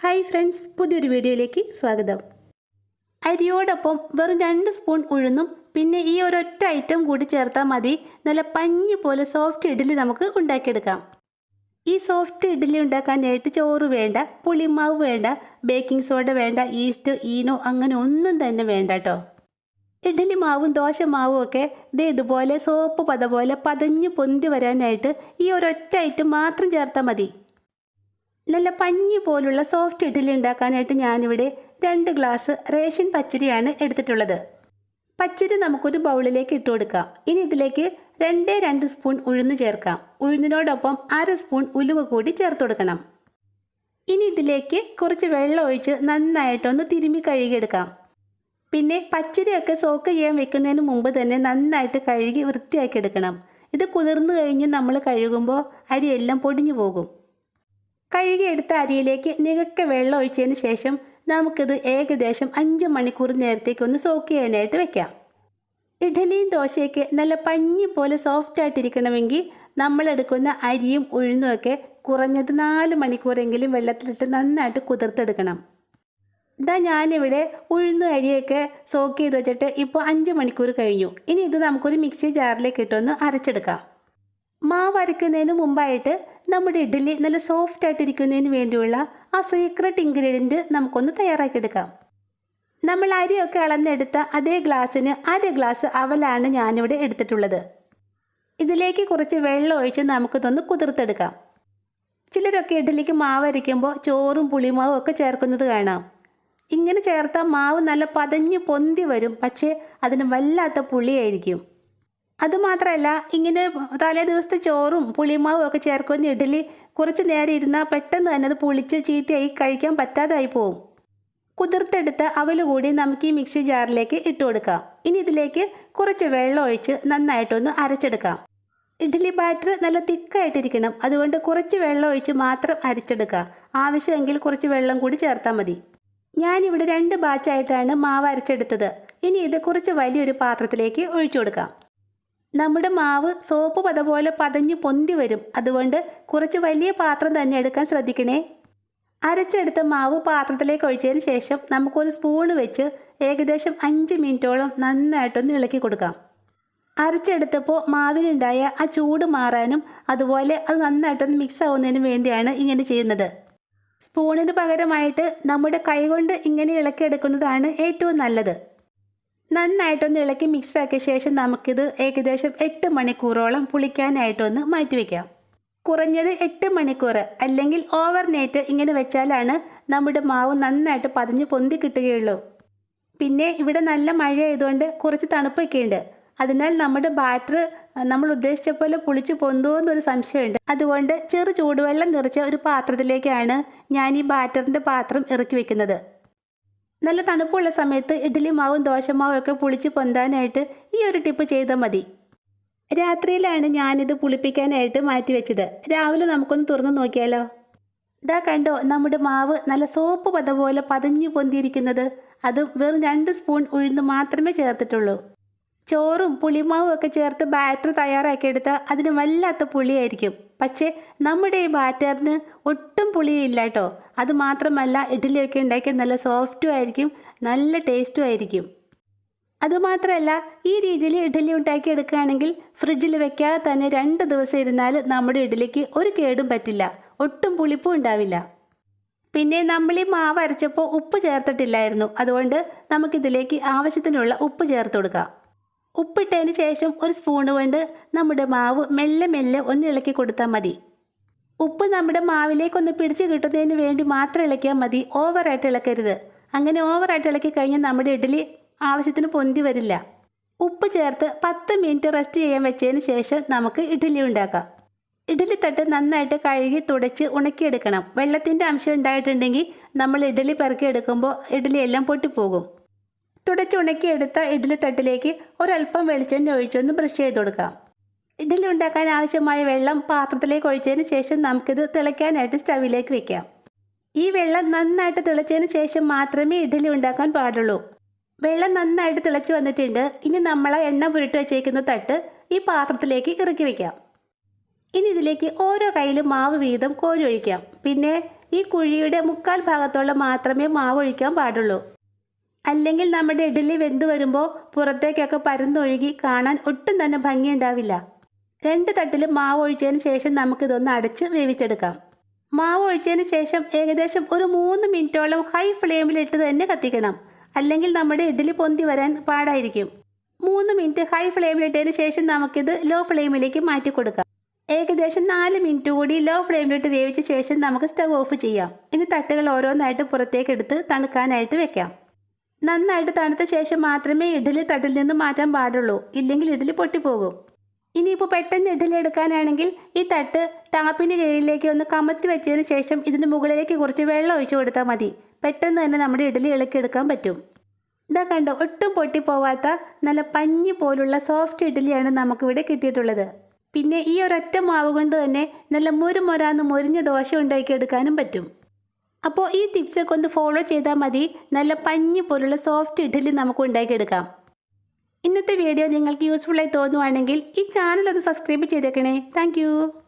Hi friends പുതിയൊരു വീഡിയോയിലേക്ക് സ്വാഗതം. അരിയോടൊപ്പം വെറും രണ്ട് സ്പൂൺ ഉഴുന്നും പിന്നെ ഈ ഒരൊറ്റ ഐറ്റം കൂടി ചേർത്താൽ മതി. നല്ല പഞ്ഞി പോലെ സോഫ്റ്റ് ഇഡ്ഡലി നമുക്ക് ഉണ്ടാക്കിയെടുക്കാം. ഈ സോഫ്റ്റ് ഇഡ്ഡലി ഉണ്ടാക്കാനായിട്ട് ചോറ് വേണ്ട പുളിമാവ് വേണ്ട ബേക്കിംഗ് സോഡ വേണ്ട ഈസ്റ്റ് ഈനോ അങ്ങനെ ഒന്നും തന്നെ വേണ്ട കേട്ടോ ഇഡ്ഡലി മാവും ദോശ മാവും ഒക്കെ ദേ ഇതുപോലെ സോപ്പ് പത പോലെ പതഞ്ഞ് പൊന്തി വരാനായിട്ട് ഈ ഒരൊറ്റ ഐറ്റം മാത്രം ചേർത്താൽ മതി. നല്ല പഞ്ഞി പോലുള്ള സോഫ്റ്റ് ഇഡ്ഡലി ഉണ്ടാക്കാനായിട്ട് ഞാനിവിടെ രണ്ട് ഗ്ലാസ് റേഷൻ പച്ചരിയാണ് എടുത്തിട്ടുള്ളത്. പച്ചരി നമുക്കൊരു ബൗളിലേക്ക് ഇട്ട് കൊടുക്കാം. ഇനി ഇതിലേക്ക് രണ്ടേ രണ്ട് സ്പൂൺ ഉഴുന്ന് ചേർക്കാം. ഉഴുന്നിനോടൊപ്പം അര സ്പൂൺ ഉലുവ കൂടി ചേർത്ത് കൊടുക്കണം. ഇനി ഇതിലേക്ക് കുറച്ച് വെള്ളം ഒഴിച്ച് നന്നായിട്ടൊന്ന് തിരുമ്മി കഴുകിയെടുക്കാം. പിന്നെ പച്ചരിയൊക്കെ സോക്ക് ചെയ്യാൻ വെക്കുന്നതിന് മുമ്പ് തന്നെ നന്നായിട്ട് കഴുകി വൃത്തിയാക്കി എടുക്കണം. ഇത് കുതിർന്നു കഴിഞ്ഞ് നമ്മൾ കഴുകുമ്പോൾ അരിയെല്ലാം പൊടിഞ്ഞു പോകും. കഴുകിയെടുത്ത അരിയിലേക്ക് നികക്ക വെള്ളം ഒഴിച്ചതിന് ശേഷം നമുക്കിത് ഏകദേശം അഞ്ച് മണിക്കൂർ നേരത്തേക്ക് ഒന്ന് സോക്ക് ചെയ്യാനായിട്ട് വെക്കാം. ഇഡലിയും ദോശയൊക്കെ നല്ല പഞ്ഞി പോലെ സോഫ്റ്റ് ആയിട്ടിരിക്കണമെങ്കിൽ നമ്മളെടുക്കുന്ന അരിയും ഉഴുന്നുമൊക്കെ കുറഞ്ഞത് നാല് മണിക്കൂറെങ്കിലും വെള്ളത്തിലിട്ട് നന്നായിട്ട് കുതിർത്തെടുക്കണം. ഇതാ ഞാനിവിടെ ഉഴുന്ന് അരിയൊക്കെ സോക്ക് ചെയ്ത് വെച്ചിട്ട് ഇപ്പോൾ അഞ്ച് മണിക്കൂർ കഴിഞ്ഞു. ഇനി ഇത് നമുക്കൊരു മിക്സി ജാറിലേക്ക് ഇട്ടൊന്ന് അരച്ചെടുക്കാം. മാവ് അരയ്ക്കുന്നതിന് മുമ്പായിട്ട് നമ്മുടെ ഇഡ്ഡലി നല്ല സോഫ്റ്റ് ആയിട്ടിരിക്കുന്നതിന് വേണ്ടിയുള്ള ആ സീക്രട്ട് ഇൻഗ്രീഡിയന്റ് നമുക്കൊന്ന് തയ്യാറാക്കിയെടുക്കാം. നമ്മൾ അരിയൊക്കെ അളന്നെടുത്ത അതേ ഗ്ലാസ്സിന് അര ഗ്ലാസ് അവലാണ് ഞാനിവിടെ എടുത്തിട്ടുള്ളത്. ഇതിലേക്ക് കുറച്ച് വെള്ളം ഒഴിച്ച് നമുക്കിതൊന്ന് കുതിർത്തെടുക്കാം. ചിലരൊക്കെ ഇഡ്ഡലിക്ക് മാവ് അരയ്ക്കുമ്പോൾ ചോറും പുളിമാവും ഒക്കെ ചേർക്കുന്നത് കാണാം. ഇങ്ങനെ ചേർത്താൽ മാവ് നല്ല പതഞ്ഞ് പൊന്തി വരും പക്ഷേ അതിന് വല്ലാത്ത പുളിയായിരിക്കും. അതുമാത്രമല്ല ഇങ്ങനെ തലേ ദിവസത്തെ ചോറും പുളിമാവും ഒക്കെ ചേർക്കുന്ന ഇഡ്ഡലി കുറച്ച് നേരം ഇരുന്നാൽ പെട്ടെന്ന് തന്നെ അത് പുളിച്ച് ചീത്തയായി കഴിക്കാൻ പറ്റാതായി പോവും. കുതിർത്തെടുത്ത അവൽ കൂടി നമുക്ക് ഈ മിക്സി ജാറിലേക്ക് ഇട്ട് കൊടുക്കാം. ഇനി ഇതിലേക്ക് കുറച്ച് വെള്ളം ഒഴിച്ച് നന്നായിട്ടൊന്ന് അരച്ചെടുക്കാം. ഇഡ്ഡലി ബാറ്റർ നല്ല തിക്കായിട്ടിരിക്കണം. അതുകൊണ്ട് കുറച്ച് വെള്ളം ഒഴിച്ച് മാത്രം അരച്ചെടുക്കുക ആവശ്യമെങ്കിൽ കുറച്ച് വെള്ളം കൂടി ചേർത്താൽ മതി. ഞാനിവിടെ രണ്ട് ബാച്ചായിട്ടാണ് മാവ് അരച്ചെടുത്തത്. ഇനി ഇത് കുറച്ച് വലിയൊരു പാത്രത്തിലേക്ക് ഒഴിച്ചു കൊടുക്കാം. നമ്മുടെ മാവ് സോപ്പ് പത പോലെ പതഞ്ഞ് പൊന്തി വരും. അതുകൊണ്ട് കുറച്ച് വലിയ പാത്രം തന്നെ എടുക്കാൻ ശ്രദ്ധിക്കണേ. അരച്ചെടുത്ത മാവ് പാത്രത്തിലേക്ക് ഒഴിച്ചതിന് ശേഷം നമുക്കൊരു സ്പൂൺ വെച്ച് ഏകദേശം അഞ്ച് മിനിറ്റോളം നന്നായിട്ടൊന്ന് ഇളക്കി കൊടുക്കാം. അരച്ചെടുത്തപ്പോൾ മാവിനുണ്ടായ ആ ചൂട് മാറാനും അതുപോലെ അത് നന്നായിട്ടൊന്ന് മിക്സ് ആവുന്നതിനും വേണ്ടിയാണ് ഇങ്ങനെ ചെയ്യുന്നത്. സ്പൂണിന് പകരമായിട്ട് നമ്മുടെ കൈകൊണ്ട് ഇങ്ങനെ ഇളക്കിയെടുക്കുന്നതാണ് ഏറ്റവും നല്ലത്. നന്നായിട്ടൊന്ന് ഇളക്കി മിക്സ് ആക്കിയ ശേഷം നമുക്കിത് ഏകദേശം എട്ട് മണിക്കൂറോളം പുളിക്കാനായിട്ടൊന്ന് മാറ്റിവെക്കാം കുറഞ്ഞത് എട്ട് മണിക്കൂർ അല്ലെങ്കിൽ ഓവർ നൈറ്റ് ഇങ്ങനെ വെച്ചാലാണ് നമ്മുടെ മാവ് നന്നായിട്ട് പതിഞ്ഞ് പൊന്തി കിട്ടുകയുള്ളൂ. പിന്നെ ഇവിടെ നല്ല മഴ ആയതുകൊണ്ട് കുറച്ച് തണുപ്പൊക്കെ ഉണ്ട് അതിനാൽ നമ്മുടെ ബാറ്റർ നമ്മൾ ഉദ്ദേശിച്ച പോലെ പുളിച്ച് പൊന്തുമോ എന്നൊരു സംശയമുണ്ട്. അതുകൊണ്ട് ചെറു ചൂടുവെള്ളം നിറച്ച ഒരു പാത്രത്തിലേക്കാണ് ഞാൻ ഈ ബാറ്ററിന്റെ പാത്രം ഇറക്കി വെക്കുന്നത്. നല്ല തണുപ്പുള്ള സമയത്ത് ഇഡ്ഡലി മാവും ദോശമാവും ഒക്കെ പുളിച്ച് പൊന്താനായിട്ട് ഈ ഒരു ടിപ്പ് ചെയ്താൽ മതി. രാത്രിയിലാണ് ഞാനിത് പുളിപ്പിക്കാനായിട്ട് മാറ്റി വെച്ചത്. രാവിലെ നമുക്കൊന്ന് തുറന്നു നോക്കിയാലോ? ഇതാ കണ്ടോ നമ്മുടെ മാവ് നല്ല സോപ്പ് പത പോലെ പതഞ്ഞു പൊന്തിയിരിക്കുന്നത്. അതും വെറും രണ്ട് സ്പൂൺ ഉഴുന്ന് മാത്രമേ ചേർത്തിട്ടുള്ളൂ. ചോറും പുളിമാവും ഒക്കെ ചേർത്ത് ബാറ്റർ തയ്യാറാക്കിയെടുത്താൽ അതിന് വല്ലാത്ത പുളിയായിരിക്കും. പക്ഷേ നമ്മുടെ ഈ ബാറ്ററിന് ഒട്ടും പുളിയില്ല കേട്ടോ അത് മാത്രമല്ല ഇഡ്ഡലിയൊക്കെ ഉണ്ടാക്കി നല്ല സോഫ്റ്റും ആയിരിക്കും നല്ല ടേസ്റ്റും ആയിരിക്കും. അതുമാത്രമല്ല ഈ രീതിയിൽ ഇഡ്ഡലി ഉണ്ടാക്കി എടുക്കുകയാണെങ്കിൽ ഫ്രിഡ്ജിൽ വെക്കാതെ തന്നെ രണ്ട് ദിവസം ഇരുന്നാൽ നമ്മുടെ ഇഡ്ഡലിക്ക് ഒരു കേടും പറ്റില്ല ഒട്ടും പുളിപ്പും ഉണ്ടാവില്ല. പിന്നെ നമ്മൾ ഈ മാവ് അരച്ചപ്പോൾ ഉപ്പ് ചേർത്തിട്ടില്ലായിരുന്നു. അതുകൊണ്ട് നമുക്കിതിലേക്ക് ആവശ്യത്തിനുള്ള ഉപ്പ് ചേർത്ത് കൊടുക്കാം. ഉപ്പിട്ടതിന് ശേഷം ഒരു സ്പൂൺ കൊണ്ട് നമ്മുടെ മാവ് മെല്ലെ മെല്ലെ ഒന്ന് ഇളക്കി കൊടുത്താൽ മതി. ഉപ്പ് നമ്മുടെ മാവിലേക്കൊന്ന് പിടിച്ച് കിട്ടുന്നതിന് വേണ്ടി മാത്രം ഇളക്കിയാൽ മതി. ഓവറായിട്ട് ഇളക്കരുത്. അങ്ങനെ ഓവറായിട്ട് ഇളക്കി കഴിഞ്ഞാൽ നമ്മുടെ ഇഡ്ഡലി ആവശ്യത്തിന് പൊന്തി വരില്ല. ഉപ്പ് ചേർത്ത് പത്ത് മിനിറ്റ് റെസ്റ്റ് ചെയ്യാൻ വെച്ചതിന് ശേഷം നമുക്ക് ഇഡ്ഡലി ഉണ്ടാക്കാം. ഇഡ്ഡലി തട്ട് നന്നായിട്ട് കഴുകി തുടച്ച് ഉണക്കിയെടുക്കണം. വെള്ളത്തിന്റെ അംശം ഉണ്ടായിട്ടുണ്ടെങ്കിൽ നമ്മൾ ഇഡ്ഡലി പെറുക്കിയെടുക്കുമ്പോൾ ഇഡ്ഡലി എല്ലാം പൊട്ടിപ്പോകും. തുടച്ചുണക്കിയെടുത്ത ഇഡ്ഡലി തട്ടിലേക്ക് ഒരല്പം വെളിച്ചെണ്ണ ഒഴിച്ചൊന്ന് ബ്രഷ് ചെയ്ത് കൊടുക്കാം. ഇഡ്ഡലി ഉണ്ടാക്കാൻ ആവശ്യമായ വെള്ളം പാത്രത്തിലേക്ക് ഒഴിച്ചതിന് ശേഷം നമുക്കിത് തിളയ്ക്കാനായിട്ട് സ്റ്റവിലേക്ക് വെക്കാം. ഈ വെള്ളം നന്നായിട്ട് തിളച്ചതിന് ശേഷം മാത്രമേ ഇഡ്ഡലി ഉണ്ടാക്കാൻ പാടുള്ളൂ. വെള്ളം നന്നായിട്ട് തിളച്ച് വന്നിട്ടുണ്ട്. ഇനി നമ്മൾ എണ്ണ പുരട്ടി വെച്ചേക്കുന്ന തട്ട് ഈ പാത്രത്തിലേക്ക് ഇറക്കി വെക്കാം. ഇനി ഇതിലേക്ക് ഓരോ കയ്യിലും മാവ് വീതം കോരി ഒഴിക്കാം. പിന്നെ ഈ കുഴിയുടെ മുക്കാൽ ഭാഗത്തോളം മാത്രമേ മാവ് ഒഴിക്കാൻ പാടുള്ളൂ. അല്ലെങ്കിൽ നമ്മുടെ ഇഡലി വെന്ത് വരുമ്പോൾ പുറത്തേക്കൊക്കെ പരന്നൊഴുകി കാണാൻ ഒട്ടും തന്നെ ഭംഗിയുണ്ടാവില്ല. രണ്ട് തട്ടിൽ മാവ് ഒഴിച്ചതിന് ശേഷം നമുക്കിതൊന്ന് അടച്ച് വേവിച്ചെടുക്കാം. മാവ് ഒഴിച്ചതിന് ശേഷം ഏകദേശം ഒരു മൂന്ന് മിനിറ്റോളം ഹൈ ഫ്ലെയിമിലിട്ട് തന്നെ കത്തിക്കണം. അല്ലെങ്കിൽ നമ്മുടെ ഇഡ്ഡലി പൊന്തി വരാൻ പാടായിരിക്കും. മൂന്ന് മിനിറ്റ് ഹൈ ഫ്ലെയിമിലിട്ടതിന് ശേഷം നമുക്കിത് ലോ ഫ്ലെയിമിലേക്ക് മാറ്റി കൊടുക്കാം. ഏകദേശം നാല് മിനിറ്റ് കൂടി ലോ ഫ്ലെയിമിലിട്ട് വേവിച്ച ശേഷം നമുക്ക് സ്റ്റവ് ഓഫ് ചെയ്യാം. ഇനി തട്ടുകൾ ഓരോന്നായിട്ട് പുറത്തേക്കെടുത്ത് തണുക്കാനായിട്ട് വെക്കാം. നന്നായിട്ട് തണുത്ത ശേഷം മാത്രമേ ഇഡലി തട്ടിൽ നിന്ന് മാറ്റാൻ പാടുള്ളൂ. ഇല്ലെങ്കിൽ ഇഡ്ഡലി പൊട്ടിപ്പോകും. ഇനിയിപ്പോൾ പെട്ടെന്ന് ഇഡലി എടുക്കാനാണെങ്കിൽ ഈ തട്ട് ടാപ്പിന് കീഴിലേക്ക് ഒന്ന് കമത്തി വെച്ചതിന് ശേഷം ഇതിന് മുകളിലേക്ക് കുറച്ച് വെള്ളം ഒഴിച്ചു കൊടുത്താൽ മതി. പെട്ടെന്ന് തന്നെ നമ്മുടെ ഇഡലി ഇളക്കിയെടുക്കാൻ പറ്റും. ഇതാ കണ്ടോ ഒട്ടും പൊട്ടിപ്പോവാത്ത നല്ല പഞ്ഞി പോലുള്ള സോഫ്റ്റ് ഇഡലിയാണ് നമുക്കിവിടെ കിട്ടിയിട്ടുള്ളത്. പിന്നെ ഈ ഒരൊറ്റ മാവ് കൊണ്ട് തന്നെ നല്ല മുരുമൊരാന്ന് മുരിഞ്ഞ ദോശ ഉണ്ടാക്കിയെടുക്കാനും പറ്റും. അപ്പോൾ ഈ ടിപ്സൊക്കെ ഒന്ന് ഫോളോ ചെയ്താൽ മതി. നല്ല പഞ്ഞി പോലുള്ള സോഫ്റ്റ് ഇഡ്ഡലി നമുക്ക് ഉണ്ടാക്കിയെടുക്കാം. ഇന്നത്തെ വീഡിയോ നിങ്ങൾക്ക് യൂസ്ഫുള്ളായി തോന്നുവാണെങ്കിൽ ഈ ചാനൽ ഒന്ന് സബ്സ്ക്രൈബ് ചെയ്തേക്കണേ. താങ്ക്